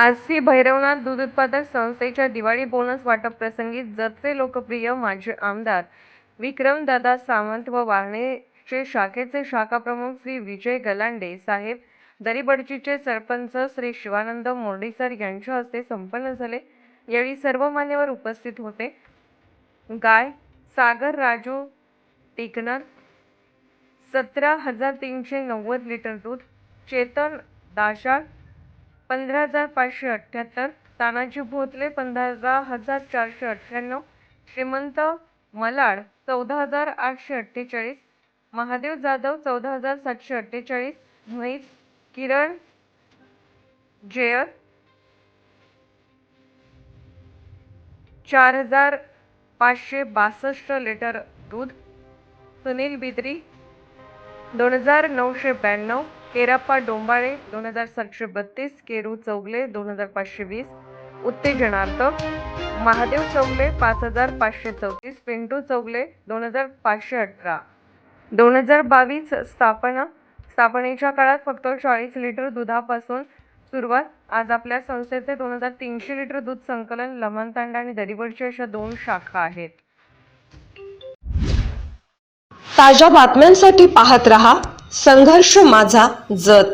आज श्री भैरवनाथ दूध उत्पादक संस्थेच्या दिवाळी बोनस वाटप प्रसंगी जतचे लोकप्रिय माजी आमदार विक्रमदादा सावंत व वारणेचे शाखेचे शाखाप्रमुख श्री विजय गलांडे साहेब दरीबडचीचे सरपंच श्री शिवानंद मोर्डीसर यांच्या हस्ते संपन्न झाले. यावेळी सर्व मान्यवर उपस्थित होते. गाय सागर राजू टिकनर सतरा हजार तीनशे नव्वद लिटर दूध चेतन दाशाळ पंधरा हजार पाचशे अठ्ठ्याहत्तर तानाजी भोतले पंधरा हजार चारशे अठ्ठ्याण्णव श्रीमंत मलाड चौदा हजार आठशे अठ्ठेचाळीस महादेव जाधव चौदा हजार सातशे अठ्ठेचाळीस म्हैस किरण जेयर चार हजार पाचशे बासष्ट लिटर दूध सुनील बिद्री दोन हजार नऊशे ब्याण्णव केराप्पा डोंबाळे दोन हजार सातशे बत्तीस केरू चौगले दोन हजार पाचशे वीस उत्तेजनार्थ महादेव चौगले पाच हजार पाचशे चौतीस पिंटू चौगले दोन हजार पाचशे अठरा. दोन हजार बावीस स्थापना स्थापनेच्या काळात फक्त चाळीस लिटर दुधापासून सुरुवात. आज आपल्या संस्थेचे दोन हजार तीनशे लिटर दूध संकलन लमणतांडा आणि दरिबडची अशा दोन शाखा आहेत. ताज्या बातम्यांसाठी पाहत रहा संघर्ष माझा जत.